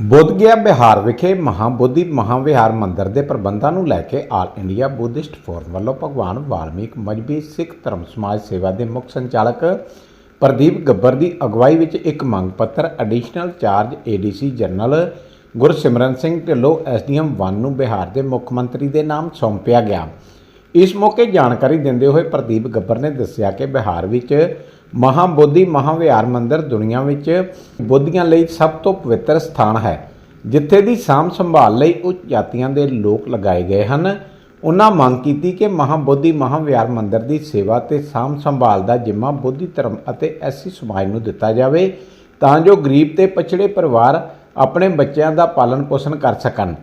ਬੁੱਧਗਿਆ ਬਿਹਾਰ ਵਿਖੇ ਮਹਾਬੋਧੀ ਮਹਾਵਿਹਾਰ ਮੰਦਿਰ ਦੇ ਪ੍ਰਬੰਧਾਂ ਨੂੰ ਲੈ ਕੇ ਆਲ ਇੰਡੀਆ ਬੁੱਧਿਸਟ ਫੋਰਮ ਵੱਲੋਂ ਭਗਵਾਨ ਵਾਲਮੀਕ ਮਜਬੀ ਸਿੱਖ ਧਰਮ ਸਮਾਜ ਸੇਵਾ ਦੇ ਮੁੱਖ ਸੰਚਾਲਕ ਪ੍ਰਦੀਪ ਗੱਬਰ ਦੀ ਅਗਵਾਈ ਵਿੱਚ ਇੱਕ ਮੰਗ ਪੱਤਰ additional charge ADC general Gursimran Singh Dhillon SDM 1 ਨੂੰ ਬਿਹਾਰ ਦੇ ਮੁੱਖ ਮੰਤਰੀ ਦੇ ਨਾਮ ਸੌਂਪਿਆ ਗਿਆ। ਇਸ ਮੌਕੇ ਜਾਣਕਾਰੀ ਦਿੰਦੇ ਹੋਏ ਪ੍ਰਦੀਪ ਗੱਬਰ ਨੇ ਦੱਸਿਆ ਕਿ ਬਿਹਾਰ ਵਿੱਚ ਮਹਾਬੋਧੀ ਮਹਾਵਿਹਾਰ ਮੰਦਿਰ ਦੁਨੀਆ ਵਿੱਚ ਬੋਧੀਆਂ ਲਈ ਸਭ ਤੋਂ ਪਵਿੱਤਰ ਸਥਾਨ ਹੈ, ਜਿੱਥੇ ਦੀ ਸਾਂਭ ਸੰਭਾਲ ਲਈ ਉੱਚ ਜਾਤੀਆਂ ਦੇ ਲੋਕ ਲਗਾਏ ਗਏ ਹਨ। ਉਹਨਾਂ ਮੰਗ ਕੀਤੀ ਕਿ ਮਹਾਬੋਧੀ ਮਹਾਵਿਹਾਰ ਮੰਦਿਰ ਦੀ ਸੇਵਾ ਤੇ ਸਾਂਭ ਸੰਭਾਲ ਦਾ ਜਿੰਮਾ ਬੋਧੀ ਧਰਮ ਅਤੇ ਐਸੀ ਸਮਾਜ ਨੂੰ ਦਿੱਤਾ ਜਾਵੇ, ਤਾਂ ਜੋ ਗਰੀਬ ਤੇ ਪਛੜੇ ਪਰਿਵਾਰ ਆਪਣੇ ਬੱਚਿਆਂ ਦਾ ਪਾਲਣ ਪੋਸ਼ਣ ਕਰ ਸਕਣ।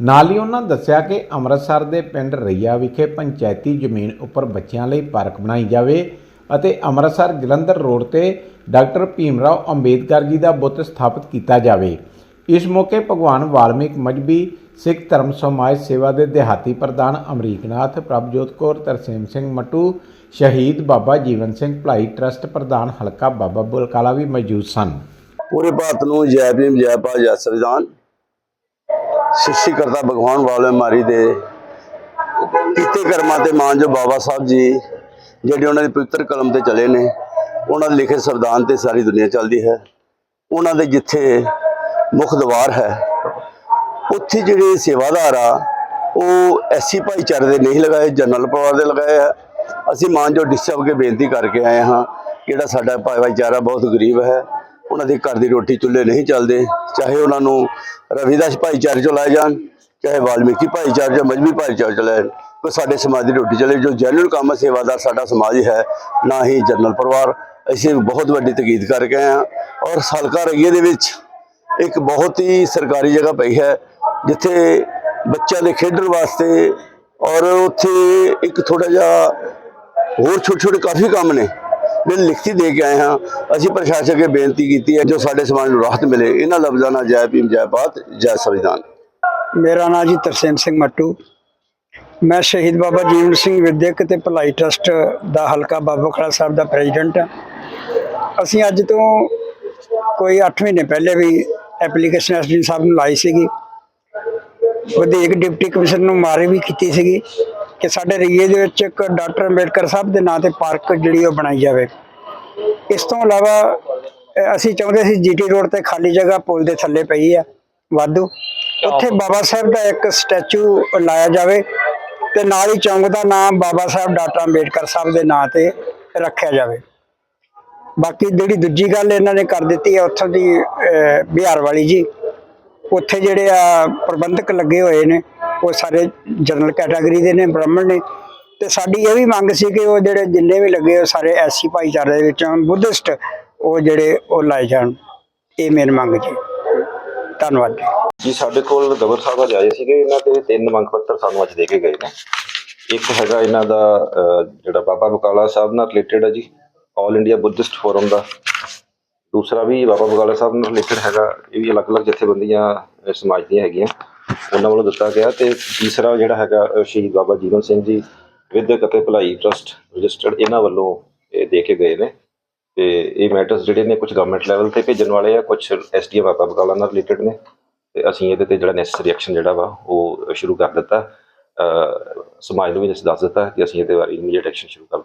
ਨਾਲ ਹੀ ਉਹਨਾਂ ਦੱਸਿਆ ਕਿ ਅੰਮ੍ਰਿਤਸਰ ਦੇ ਪਿੰਡ ਰਈਆ ਵਿਖੇ ਪੰਚਾਇਤੀ ਜ਼ਮੀਨ ਉੱਪਰ ਬੱਚਿਆਂ ਲਈ ਪਾਰਕ ਬਣਾਈ ਜਾਵੇ। ਅਤੇ ਅੰਮ੍ਰਿਤਸਰ ਜਲੰਧਰ ਰੋਡ ਤੇ ਡਾਕਟਰ ਭੀਮ ਰਾਓ ਅੰਬੇਦਕਰ ਜੀ ਦਾ ਬੁੱਤ ਸਥਾਪਿਤ ਕੀਤਾ ਜਾਵੇ। ਇਸ ਮੌਕੇ ਭਗਵਾਨ ਵਾਲਮੀਕ ਮਜਬੀ, ਸਿੱਖ ਧਰਮ ਸਮਾਜ ਸੇਵਾ ਦੇ ਦਿਹਾਤੀ ਪ੍ਰਧਾਨ ਅਮਰੀਕਨਾਥ, ਪ੍ਰਭਜੋਤ ਕੌਰ, ਤਰਸੇਮ ਸਿੰਘ ਮਟੂ, ਸ਼ਹੀਦ ਬਾਬਾ ਜੀਵਨ ਸਿੰਘ ਭਲਾਈ ਟਰਸਟ ਪ੍ਰਧਾਨ ਹਲਕਾ ਬਾਬਾ ਬੁਲਕਾਲਾ ਵੀ ਮੌਜੂਦ ਸਨ। ਪੂਰੇ ਭਾਰਤ ਨੂੰ ਜੈ ਭੀਮ, ਜੈ ਭਾਰਤ ਜੈ ਸੰਵਿਧਾਨ, ਸ੍ਰਿਸ਼ਟੀ ਕਰਤਾ ਭਗਵਾਨ ਵਾਲੇ ਮਾਰੀ ਦੇ, ਕੀਤੇ ਕਰਮਾਂ ਤੇ ਮਾਨ ਜੋ ਬਾਬਾ ਸਾਹਿਬ ਜੀ ਜਿਹੜੇ ਉਹਨਾਂ ਦੇ ਪਵਿੱਤਰ ਕਲਮ ਤੇ ਚਲੇ ਨੇ ਉਹਨਾਂ ਦੇ ਲਿਖੇ ਸੰਵਿਧਾਨ ਤੇ ਸਾਰੀ ਦੁਨੀਆ ਚੱਲਦੀ ਹੈ। ਉਹਨਾਂ ਦੇ ਜਿੱਥੇ ਮੁੱਖ ਦਵਾਰ ਹੈ ਉੱਥੇ ਜਿਹੜੇ ਸੇਵਾਦਾਰ ਆ ਉਹ ਐਸੀ ਭਾਈਚਾਰੇ ਦੇ ਨਹੀਂ ਲਗਾਏ ਜਨਰਲ ਪਰਿਵਾਰ ਦੇ ਲਗਾਏ ਆ। ਅਸੀਂ ਮਾਨ ਜੋ ਡਿਸਟਰਬ ਕੇ ਬੇਨਤੀ ਕਰਕੇ ਆਏ ਹਾਂ ਜਿਹੜਾ ਸਾਡਾ ਭਾਈਚਾਰਾ ਬਹੁਤ ਗਰੀਬ ਹੈ ਉਹਨਾਂ ਦੇ ਘਰ ਦੀ ਰੋਟੀ ਚੁੱਲ੍ਹੇ ਨਹੀਂ ਚੱਲਦੇ। ਚਾਹੇ ਉਹਨਾਂ ਨੂੰ ਰਵਿਦਾਸ ਭਾਈਚਾਰੇ ਚੋਂ ਲਾਏ ਜਾਣ ਚਾਹੇ ਵਾਲਮੀਕੀ ਭਾਈਚਾਰੇ ਚੋਂ ਮਜਬੀ ਭਾਈਚਾਰੇ ਚੋਂ ਲਾਏ ਜਾਣ, ਕੋਈ ਸਾਡੇ ਸਮਾਜ ਦੀ ਰੋਟੀ ਚਲੇ, ਜੋ ਜੈਨੂਅਲ ਕੰਮ ਸੇਵਾਦਾਰ ਸਾਡਾ ਸਮਾਜ ਹੈ, ਨਾ ਹੀ ਜਨਰਲ ਪਰਿਵਾਰ। ਅਸੀਂ ਬਹੁਤ ਵੱਡੀ ਤਕੀਦ ਕਰਕੇ ਆਏ ਹਾਂ ਔਰ ਹਲਕਾ ਰਈਏ ਦੇ ਵਿੱਚ ਇੱਕ ਬਹੁਤ ਹੀ ਸਰਕਾਰੀ ਜਗ੍ਹਾ ਪਈ ਹੈ, ਜਿੱਥੇ ਬੱਚਿਆਂ ਦੇ ਖੇਡਣ ਵਾਸਤੇ ਔਰ ਉੱਥੇ ਇੱਕ ਥੋੜਾ ਜਿਹਾ ਹੋਰ ਛੋਟੇ ਛੋਟੇ ਕਾਫੀ ਕੰਮ ਨੇ, ਮੈਂ ਲਿਖਤੀ ਦੇ ਕੇ ਆਏ ਹਾਂ। ਅਸੀਂ ਪ੍ਰਸ਼ਾਸਨ ਅੱਗੇ ਬੇਨਤੀ ਕੀਤੀ ਹੈ, ਜੋ ਸਾਡੇ ਸਮਾਜ ਨੂੰ ਰਾਹਤ ਮਿਲੇ, ਇਹਨਾਂ ਲਫ਼ਜ਼ਾਂ ਨਾਲ ਜੈ ਭੀਮ, ਜੈ ਭਾਰਤ, ਜੈ ਸੰਵਿਧਾਨ। ਮੇਰਾ ਨਾਮ ਜੀ ਤਰਸੇਮ ਸਿੰਘ ਮੱਟੂ। ਮੈਂ ਸ਼ਹੀਦ ਬਾਬਾ ਜੀਵਨ ਸਿੰਘ ਵਿਦਿਅਕ ਤੇ ਭਲਾਈ ਟਰਸਟ ਦਾ ਹਲਕਾ ਬਾਬਾ ਖੜਾ ਸਾਹਿਬ ਦਾ ਪ੍ਰੈਜ਼ੀਡੈਂਟ ਹਾਂ। ਅਸੀਂ ਅੱਜ ਤੋਂ ਕੋਈ 8 ਮਹੀਨੇ ਪਹਿਲੇ ਵੀ ਐਪਲੀਕੇਸ਼ਨ ਐਸਡੀ ਸਾਹਿਬ ਨੂੰ ਲਾਈ ਸੀਗੀ। ਵਧੇਕ ਡਿਪਟੀ ਕਮਿਸ਼ਨਰ ਨੂੰ ਮਾਰੇ ਵੀ ਕੀਤੀ ਸੀਗੀ ਕਿ ਸਾਡੇ ਰਈਏ ਦੇ ਵਿੱਚ ਇੱਕ ਡਾਕਟਰ ਅੰਬੇਡਕਰ ਸਾਹਿਬ ਦੇ ਨਾਂ ਤੇ ਪਾਰਕ ਜਿਹੜੀ ਉਹ ਬਣਾਈ ਜਾਵੇ। ਇਸ ਤੋਂ ਇਲਾਵਾ ਅਸੀਂ ਚਾਹੁੰਦੇ ਸੀ ਜੀਟੀ ਰੋਡ ਤੇ ਖਾਲੀ ਜਗ੍ਹਾ ਪੁਲ ਦੇ ਥੱਲੇ ਪਈ ਆ, ਵਾਧੂ। ਉੱਥੇ ਬਾਬਾ ਸਾਹਿਬ ਦਾ ਇੱਕ ਸਟੈਚੂ ਲਾਇਆ ਜਾਵੇ ਤੇ ਨਾਲ ਹੀ ਚੌਂਕ ਦਾ ਨਾਮ ਬਾਬਾ ਸਾਹਿਬ ਡਾਕਟਰ ਅੰਬੇਡਕਰ ਸਾਹਿਬ ਦੇ ਨਾਂ ਤੇ ਰੱਖਿਆ ਜਾਵੇ। ਬਾਕੀ ਜਿਹੜੀ ਦੂਜੀ ਗੱਲ ਇਹਨਾਂ ਨੇ ਕਰ ਦਿੱਤੀ ਹੈ ਉੱਥੋਂ ਦੀ ਬਿਹਾਰ ਵਾਲੀ ਜੀ, ਉੱਥੇ ਜਿਹੜੇ ਆ ਪ੍ਰਬੰਧਕ ਲੱਗੇ ਹੋਏ ਨੇ, ਉਹ ਸਾਰੇ ਜਨਰਲ ਕੈਟਾਗਰੀ ਦੇ ਨੇ, ਬ੍ਰਾਹਮਣ ਨੇ। ਤੇ ਸਾਡੀ ਇਹ ਵੀ ਮੰਗ ਸੀ ਕਿ ਉਹ ਜਿਹੜੇ ਜਿੰਨੇ ਵੀ ਲੱਗੇ ਉਹ ਸਾਰੇ ਐਸੀ ਭਾਈਚਾਰੇ ਦੇ ਵਿੱਚੋਂ ਬੁੱਧਿਸਟ ਉਹ ਜਿਹੜੇ ਉਹ ਲਾਏ ਜਾਣ। ਇਹ ਮੇਨ ਮੰਗ ਜੀ। ਧੰਨਵਾਦ ਜੀ। ਜੀ, ਸਾਡੇ ਕੋਲ ਗਵਰ ਸਾਹਿਬ ਅੱਜ ਆਏ ਸੀਗੇ। ਇਹਨਾਂ ਤੇ ਤਿੰਨ ਮੰਗ ਪੱਤਰ ਸਾਨੂੰ ਅੱਜ ਦੇ ਕੇ ਗਏ ਨੇ। ਇੱਕ ਹੈਗਾ ਇਹਨਾਂ ਦਾ ਜਿਹੜਾ ਬਾਬਾ ਬਕਾਲਾ ਸਾਹਿਬ ਨਾਲ ਰਿਲੇਟਡ ਹੈ ਜੀ ਆਲ ਇੰਡੀਆ ਬੁੱਧਿਸਟ ਫੋਰਮ ਦਾ। ਦੂਸਰਾ ਵੀ ਬਾਬਾ ਬਕਾਲਾ ਸਾਹਿਬ ਨਾਲ ਰਿਲੇਟਡ ਹੈਗਾ। ਇਹ ਵੀ ਅਲੱਗ-ਅਲੱਗ ਜਥੇਬੰਦੀਆਂ ਸਮਾਜ ਦੀਆਂ ਹੈਗੀਆਂ। ਉਹਨਾਂ ਵੱਲੋਂ ਦਿੱਤਾ ਗਿਆ ਤੇ ਤੀਸਰਾ ਜਿਹੜਾ ਹੈਗਾ ਸ਼ਹੀਦ ਬਾਬਾ ਜੀਵਨ ਸਿੰਘ ਜੀ, ਵਿਦਿਅਕ ਅਤੇ ਭਲਾਈ ਟਰਸਟ ਰਜਿਸਟਰਡ ਇਹਨਾਂ ਵੱਲੋਂ ਇਹ ਦੇ ਕੇ ਗਏ ਨੇ। ਤੇ ਇਹ ਮੈਟਰਸ ਜਿਹੜੇ ਨੇ ਕੁਝ ਗਵਰਨਮੈਂਟ ਲੈਵਲ ਤੇ ਭੇਜਣ ਵਾਲੇ ਆ ਕੁਝ ਐਸਡੀਐਮ ਬਾਬਾ ਬਕਾਲਾ ਨਾਲ ਰਿਲੇਟਡ ਨੇ। ਤੇ ਅਸੀਂ ਇਹਦੇ ਤੇ ਜਿਹੜਾ ਨੈਸੈਸਰੀ ਐਕਸ਼ਨ ਜਿਹੜਾ ਵਾ, ਉਹ ਸ਼ੁਰੂ ਕਰ ਦਿੱਤਾ। ਸਮਾਜ ਨੂੰ ਵੀ ਅਸੀਂ ਦੱਸ ਦਿੱਤਾ ਕਿ ਅਸੀਂ ਇਹਦੇ ਬਾਰੇ ਇਮੀਡੀਏਟ ਐਕਸ਼ਨ ਸ਼ੁਰੂ ਕਰ